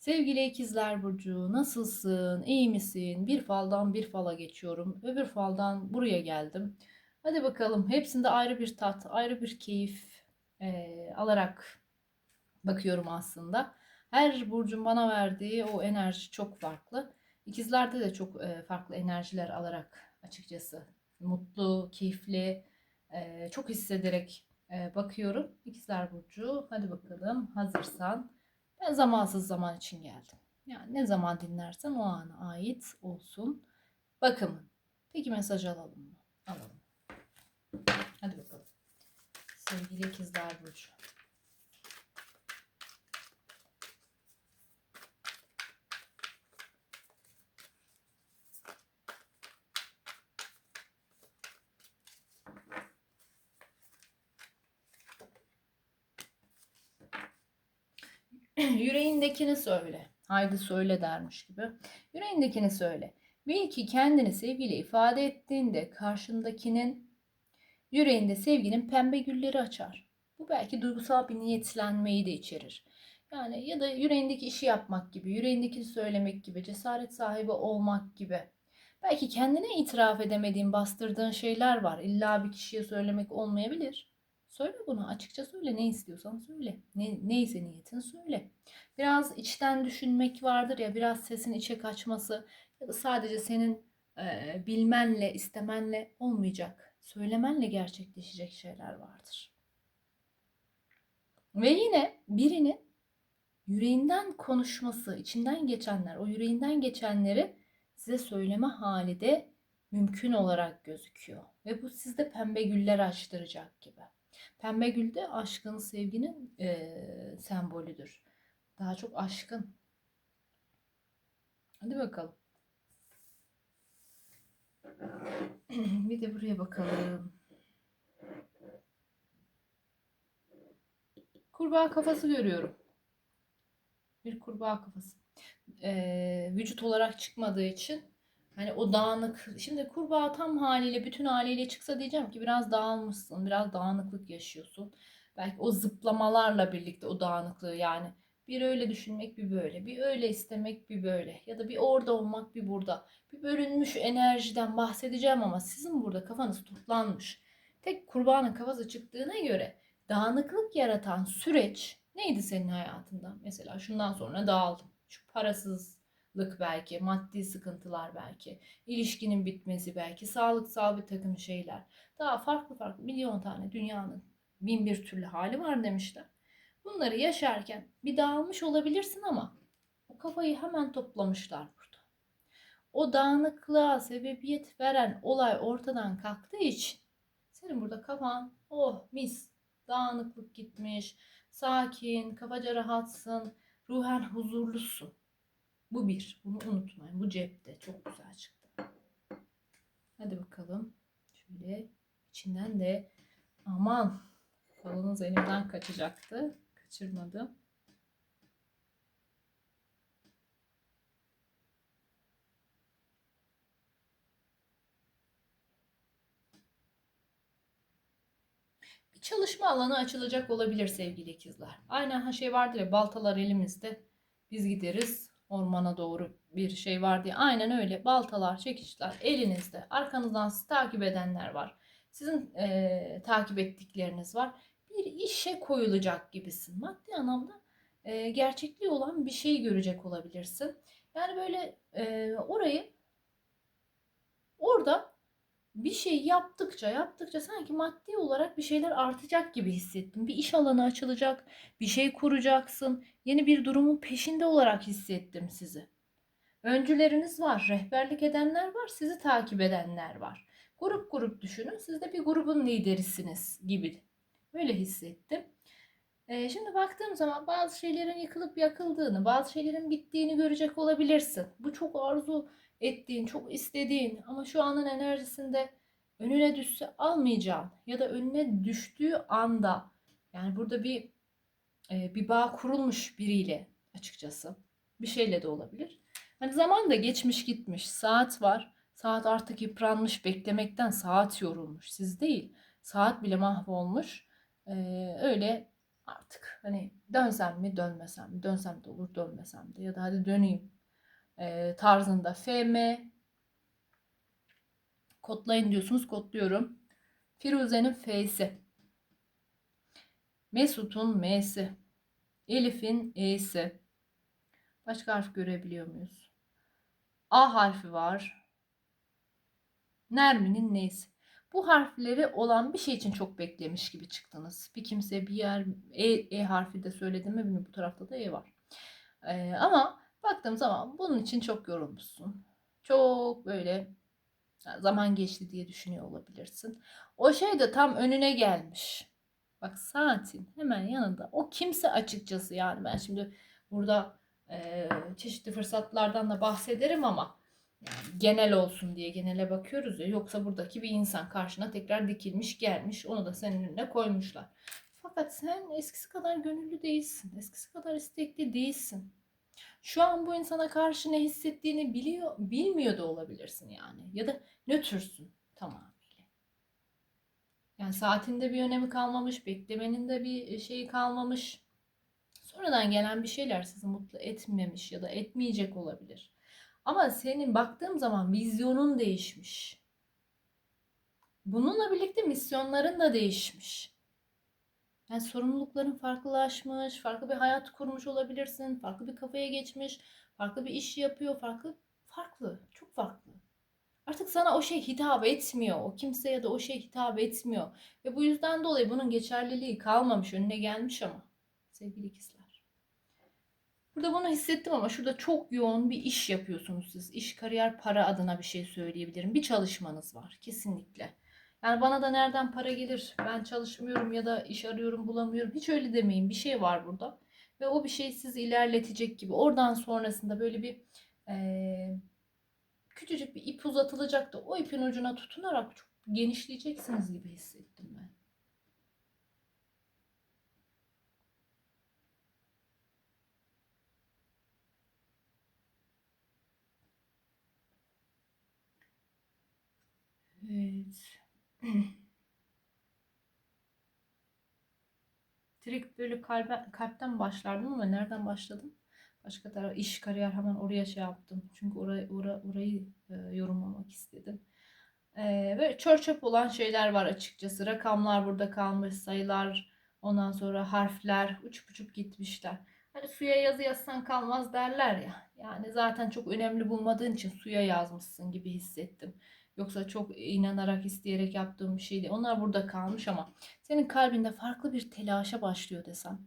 Sevgili ikizler Burcu, nasılsın? İyi misin? Bir faldan bir fala geçiyorum. Öbür faldan buraya geldim. Hadi bakalım. Hepsinde ayrı bir tat, ayrı bir keyif eee, alarak bakıyorum aslında. Her burcun bana verdiği o enerji çok farklı. İkizlerde de çok eee, farklı enerjiler alarak açıkçası mutlu, keyifli, eee, çok hissederek eee, bakıyorum. İkizler Burcu, hadi bakalım hazırsan. Ben zamansız zaman için geldim. Yani ne zaman dinlersen o ana ait olsun bakımın. Peki mesaj alalım mı? Alalım. Hadi bakalım. Sevgili ikizler Burcu. Yüreğindekini söyle. Haydi söyle dermiş gibi. Yüreğindekini söyle. Bil ki kendini sevgiyle ifade ettiğinde karşındakinin yüreğinde sevginin pembe gülleri açar. Bu belki duygusal bir niyetlenmeyi de içerir. Yani ya da yüreğindeki işi yapmak gibi, yüreğindekini söylemek gibi, cesaret sahibi olmak gibi. Belki kendine itiraf edemediğin, bastırdığın şeyler var. İlla bir kişiye söylemek olmayabilir. Söyle bunu açıkça söyle ne istiyorsan söyle. Ne, neyse niyetin söyle. Biraz içten düşünmek vardır ya biraz sesin içe kaçması ya da sadece senin e, bilmenle istemenle olmayacak. Söylemenle gerçekleşecek şeyler vardır. Ve yine birinin yüreğinden konuşması, içinden geçenler, o yüreğinden geçenleri size söyleme hali de mümkün olarak gözüküyor. Ve bu sizde pembe güller açtıracak gibi. Pembe gül de aşkın, sevginin eee, sembolüdür. Daha çok aşkın. Hadi bakalım. Bir de buraya bakalım. Kurbağa kafası görüyorum. Bir kurbağa kafası. Eee, vücut olarak çıkmadığı için Hani o dağınık. Şimdi kurbağa tam haliyle, bütün haliyle çıksa diyeceğim ki biraz dağılmışsın, biraz dağınıklık yaşıyorsun. Belki o zıplamalarla birlikte o dağınıklığı yani bir öyle düşünmek bir böyle, bir öyle istemek bir böyle ya da bir orada olmak bir burada. Bir bölünmüş enerjiden bahsedeceğim ama sizin burada kafanız toplanmış. Tek kurbağanın kafası çıktığına göre dağınıklık yaratan süreç neydi senin hayatında? Mesela şundan sonra dağıldım. Şu parasız lık belki, maddi sıkıntılar belki, ilişkinin bitmesi belki, sağlıksal bir takım şeyler. Daha farklı farklı milyon tane dünyanın bin bir türlü hali var demişler. Bunları yaşarken bir dağılmış olabilirsin ama o kafayı hemen toplamışlar burada. O dağınıklığa sebebiyet veren olay ortadan kalktığı için senin burada kafan oh mis dağınıklık gitmiş, sakin, kafaca rahatsın, ruhen huzurlusun. Bu bir. Bunu unutmayın. Bu cepte. Çok güzel çıktı. Hadi bakalım. Şöyle içinden de aman falınız elimden kaçacaktı. Kaçırmadım. Bir çalışma alanı açılacak olabilir sevgili ikizler. Aynen ha şey vardır ya baltalar elimizde. Biz gideriz ormana doğru bir şey var diye. Aynen öyle. Baltalar, çekiçler elinizde. Arkanızdan sizi takip edenler var. Sizin e, takip ettikleriniz var. Bir işe koyulacak gibisin. Maddi anlamda e, gerçekliği olan bir şeyi görecek olabilirsin. Yani böyle e, orayı orada bir şey yaptıkça yaptıkça sanki maddi olarak bir şeyler artacak gibi hissettim. Bir iş alanı açılacak, bir şey kuracaksın. Yeni bir durumun peşinde olarak hissettim sizi. Öncüleriniz var, rehberlik edenler var, sizi takip edenler var. Grup grup düşünün, siz de bir grubun liderisiniz gibi. Böyle hissettim. Ee, şimdi baktığım zaman bazı şeylerin yıkılıp yakıldığını, bazı şeylerin bittiğini görecek olabilirsin. Bu çok arzu ettiğin, çok istediğin ama şu anın enerjisinde önüne düşse almayacağın ya da önüne düştüğü anda yani burada bir e, bir bağ kurulmuş biriyle açıkçası. Bir şeyle de olabilir. Hani zaman da geçmiş gitmiş. Saat var. Saat artık yıpranmış. Beklemekten saat yorulmuş. Siz değil. Saat bile mahvolmuş. Ee, öyle Artık hani dönsem mi dönmesem mi dönsem de olur dönmesem de ya da hadi döneyim e, tarzında FM kodlayın diyorsunuz kodluyorum. Firuze'nin F'si. Mesut'un M'si. Elif'in E'si. Başka harf görebiliyor muyuz? A harfi var. Nermin'in N'si. Bu harfleri olan bir şey için çok beklemiş gibi çıktınız. Bir kimse bir yer E, e harfi de söyledim mi bilmiyorum. Bu tarafta da E var. Ee, ama baktığım zaman bunun için çok yorulmuşsun. Çok böyle zaman geçti diye düşünüyor olabilirsin. O şey de tam önüne gelmiş. Bak saatin hemen yanında. O kimse açıkçası yani ben şimdi burada e, çeşitli fırsatlardan da bahsederim ama yani genel olsun diye genele bakıyoruz ya. Yoksa buradaki bir insan karşına tekrar dikilmiş gelmiş. Onu da senin önüne koymuşlar. Fakat sen eskisi kadar gönüllü değilsin. Eskisi kadar istekli değilsin. Şu an bu insana karşı ne hissettiğini biliyor, bilmiyor da olabilirsin yani. Ya da nötrsün tamamıyla. Yani saatinde bir önemi kalmamış, beklemenin de bir şeyi kalmamış. Sonradan gelen bir şeyler sizi mutlu etmemiş ya da etmeyecek olabilir. Ama senin baktığım zaman vizyonun değişmiş. Bununla birlikte misyonların da değişmiş. Yani sorumlulukların farklılaşmış, farklı bir hayat kurmuş olabilirsin, farklı bir kafaya geçmiş, farklı bir iş yapıyor, farklı, farklı, çok farklı. Artık sana o şey hitap etmiyor, o kimse ya da o şey hitap etmiyor. Ve bu yüzden dolayı bunun geçerliliği kalmamış, önüne gelmiş ama sevgili ikizler. Burada bunu hissettim ama şurada çok yoğun bir iş yapıyorsunuz siz. İş, kariyer, para adına bir şey söyleyebilirim. Bir çalışmanız var kesinlikle. Yani bana da nereden para gelir? Ben çalışmıyorum ya da iş arıyorum bulamıyorum. Hiç öyle demeyin. Bir şey var burada. Ve o bir şey sizi ilerletecek gibi. Oradan sonrasında böyle bir e, küçücük bir ip uzatılacak da o ipin ucuna tutunarak çok genişleyeceksiniz gibi hissettim ben. Evet. Direkt böyle kalbe, kalpten başlardım ama nereden başladım? Başka taraf iş kariyer hemen oraya şey yaptım. Çünkü orayı ora, orayı e, yorumlamak istedim. E, ve çörçöp olan şeyler var açıkçası. Rakamlar burada kalmış, sayılar, ondan sonra harfler uçup uçup gitmişler. Hani suya yazı yazsan kalmaz derler ya. Yani zaten çok önemli bulmadığın için suya yazmışsın gibi hissettim. Yoksa çok inanarak, isteyerek yaptığım bir şeydi. Onlar burada kalmış ama senin kalbinde farklı bir telaşa başlıyor desem.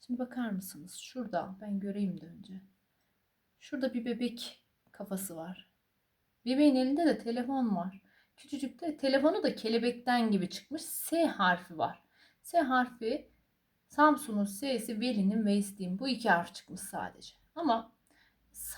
Şimdi bakar mısınız? Şurada ben göreyim de önce. Şurada bir bebek kafası var. Bebeğin elinde de telefon var. Küçücük de telefonu da kelebekten gibi çıkmış. S harfi var. S harfi Samsun'un S'si, Veli'nin Veysi'nin. Bu iki harf çıkmış sadece. Ama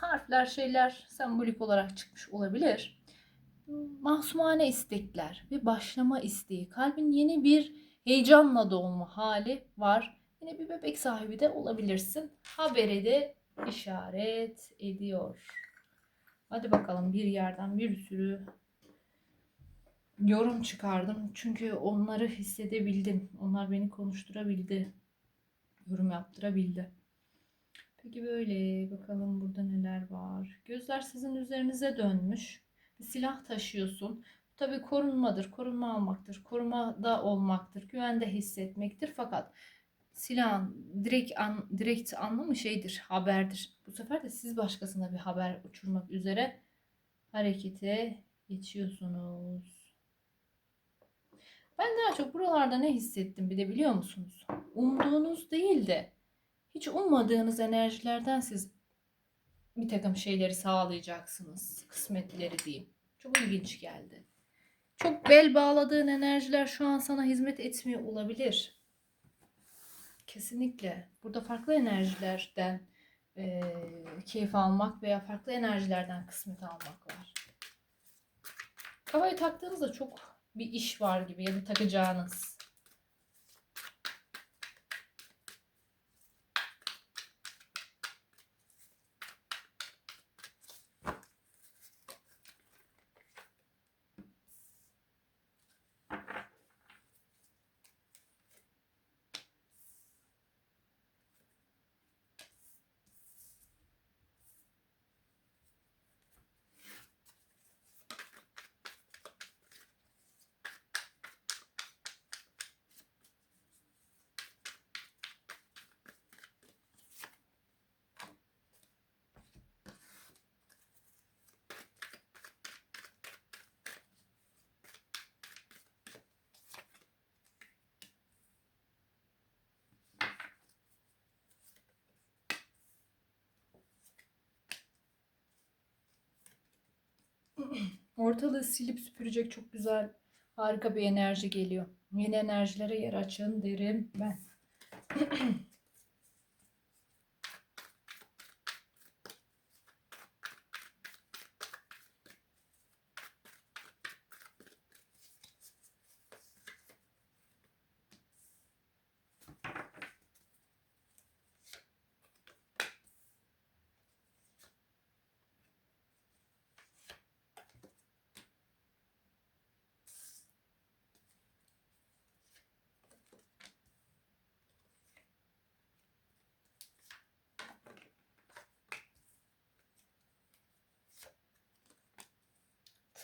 harfler şeyler sembolik olarak çıkmış olabilir masumane istekler ve başlama isteği, kalbin yeni bir heyecanla dolma hali var. Yine bir bebek sahibi de olabilirsin. Habere de işaret ediyor. Hadi bakalım bir yerden bir sürü yorum çıkardım. Çünkü onları hissedebildim. Onlar beni konuşturabildi. Yorum yaptırabildi. Peki böyle bakalım burada neler var. Gözler sizin üzerinize dönmüş bir silah taşıyorsun. Bu tabii korunmadır, korunma almaktır, korumada olmaktır, güvende hissetmektir. Fakat silahın direkt, an, direkt anlamı şeydir, haberdir. Bu sefer de siz başkasına bir haber uçurmak üzere harekete geçiyorsunuz. Ben daha çok buralarda ne hissettim bir de biliyor musunuz? Umduğunuz değil de hiç ummadığınız enerjilerden siz bir takım şeyleri sağlayacaksınız. Kısmetleri diyeyim. Çok ilginç geldi. Çok bel bağladığın enerjiler şu an sana hizmet etmiyor olabilir. Kesinlikle. Burada farklı enerjilerden e, keyif almak veya farklı enerjilerden kısmet almak var. Kafayı taktığınızda çok bir iş var gibi ya da takacağınız. Ortalığı silip süpürecek çok güzel, harika bir enerji geliyor. Yeni enerjilere yer açın derim ben.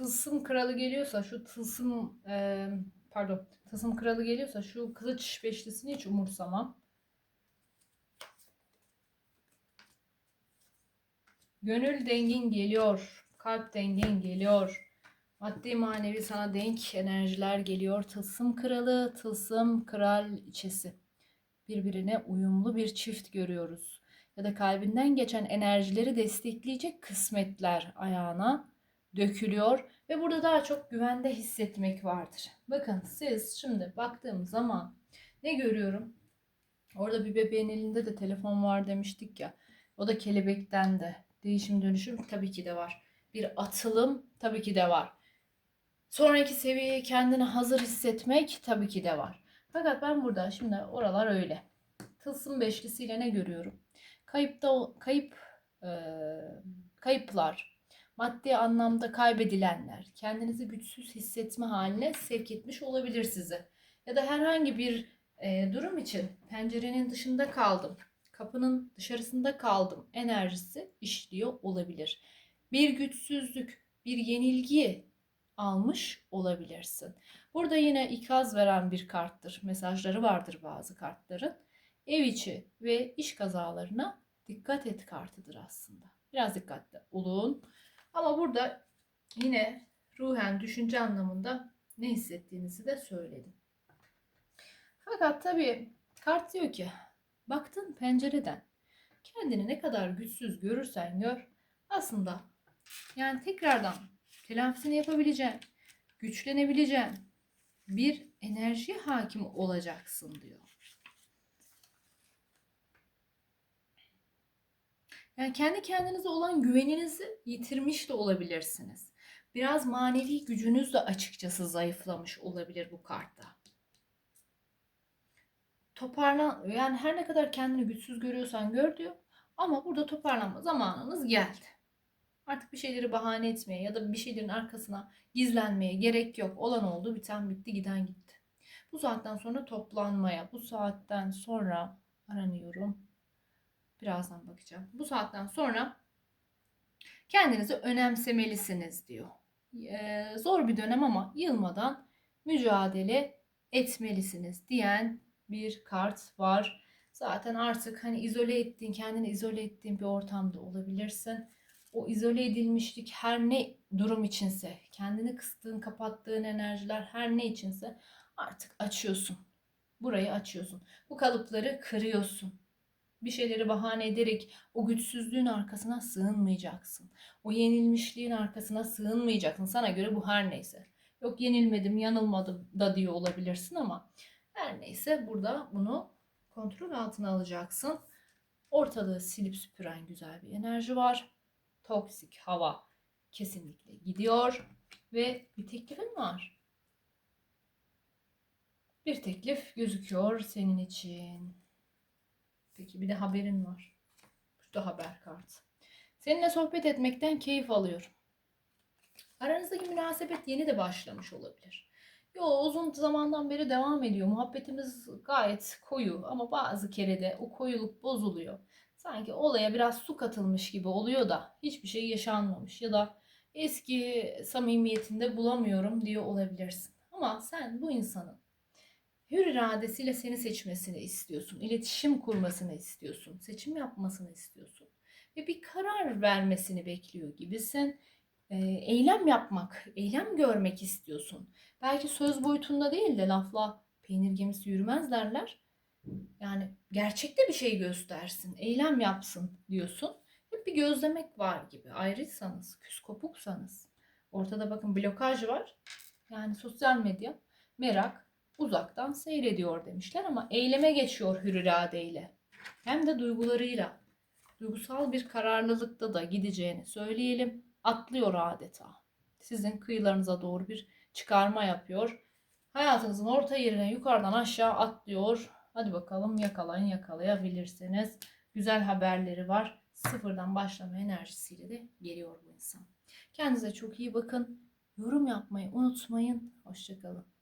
Tılsım kralı geliyorsa şu tılsım e, pardon tılsım kralı geliyorsa şu kılıç beşlisini hiç umursamam. Gönül dengin geliyor. Kalp dengin geliyor. Maddi manevi sana denk enerjiler geliyor. Tılsım kralı, tılsım kraliçesi. Birbirine uyumlu bir çift görüyoruz. Ya da kalbinden geçen enerjileri destekleyecek kısmetler ayağına dökülüyor ve burada daha çok güvende hissetmek vardır. Bakın siz şimdi baktığım zaman ne görüyorum? Orada bir bebeğin elinde de telefon var demiştik ya. O da kelebekten de. Değişim dönüşüm tabii ki de var. Bir atılım tabii ki de var. Sonraki seviyeye kendini hazır hissetmek tabii ki de var. Fakat ben burada şimdi oralar öyle. Tılsım beşlisiyle ne görüyorum? Kayıpta kayıp e, kayıplar, maddi anlamda kaybedilenler, kendinizi güçsüz hissetme haline sevk etmiş olabilir sizi. Ya da herhangi bir e, durum için pencerenin dışında kaldım, kapının dışarısında kaldım enerjisi işliyor olabilir. Bir güçsüzlük, bir yenilgi almış olabilirsin. Burada yine ikaz veren bir karttır. Mesajları vardır bazı kartların. Ev içi ve iş kazalarına dikkat et kartıdır aslında. Biraz dikkatli olun. Ama burada yine ruhen düşünce anlamında ne hissettiğinizi de söyledim. Fakat tabii kart diyor ki baktın pencereden kendini ne kadar güçsüz görürsen gör aslında yani tekrardan telafisini yapabileceğin, güçlenebileceğin bir enerji hakim olacaksın diyor. Yani kendi kendinize olan güveninizi yitirmiş de olabilirsiniz. Biraz manevi gücünüz de açıkçası zayıflamış olabilir bu kartta. Toparlan yani her ne kadar kendini güçsüz görüyorsan gör diyor. Ama burada toparlanma zamanınız geldi. Artık bir şeyleri bahane etmeye ya da bir şeylerin arkasına gizlenmeye gerek yok. Olan oldu, biten bitti, giden gitti. Bu saatten sonra toplanmaya, bu saatten sonra aranıyorum Birazdan bakacağım. Bu saatten sonra kendinizi önemsemelisiniz diyor. Ee, zor bir dönem ama yılmadan mücadele etmelisiniz diyen bir kart var. Zaten artık hani izole ettiğin, kendini izole ettiğin bir ortamda olabilirsin. O izole edilmişlik her ne durum içinse, kendini kıstığın, kapattığın enerjiler her ne içinse artık açıyorsun. Burayı açıyorsun. Bu kalıpları kırıyorsun bir şeyleri bahane ederek o güçsüzlüğün arkasına sığınmayacaksın. O yenilmişliğin arkasına sığınmayacaksın. Sana göre bu her neyse. Yok yenilmedim, yanılmadım da diyor olabilirsin ama her neyse burada bunu kontrol altına alacaksın. Ortalığı silip süpüren güzel bir enerji var. Toksik hava kesinlikle gidiyor ve bir teklifin var. Bir teklif gözüküyor senin için. Peki bir de haberin var. Şurada haber kartı. Seninle sohbet etmekten keyif alıyorum. Aranızdaki münasebet yeni de başlamış olabilir. Yo uzun zamandan beri devam ediyor. Muhabbetimiz gayet koyu ama bazı kere de o koyuluk bozuluyor. Sanki olaya biraz su katılmış gibi oluyor da hiçbir şey yaşanmamış ya da eski samimiyetinde bulamıyorum diyor olabilirsin. Ama sen bu insanın hür iradesiyle seni seçmesini istiyorsun. iletişim kurmasını istiyorsun. Seçim yapmasını istiyorsun. Ve bir karar vermesini bekliyor gibisin. E, eylem yapmak, eylem görmek istiyorsun. Belki söz boyutunda değil de lafla peynir gemisi yürümez derler. Yani gerçekte bir şey göstersin, eylem yapsın diyorsun. Hep bir gözlemek var gibi. Ayrıysanız, küs kopuksanız, Ortada bakın blokaj var. Yani sosyal medya, merak uzaktan seyrediyor demişler ama eyleme geçiyor hür iradeyle. Hem de duygularıyla. Duygusal bir kararlılıkta da gideceğini söyleyelim. Atlıyor adeta. Sizin kıyılarınıza doğru bir çıkarma yapıyor. Hayatınızın orta yerine yukarıdan aşağı atlıyor. Hadi bakalım yakalayın yakalayabilirsiniz. Güzel haberleri var. Sıfırdan başlama enerjisiyle de geliyor bu insan. Kendinize çok iyi bakın. Yorum yapmayı unutmayın. Hoşçakalın.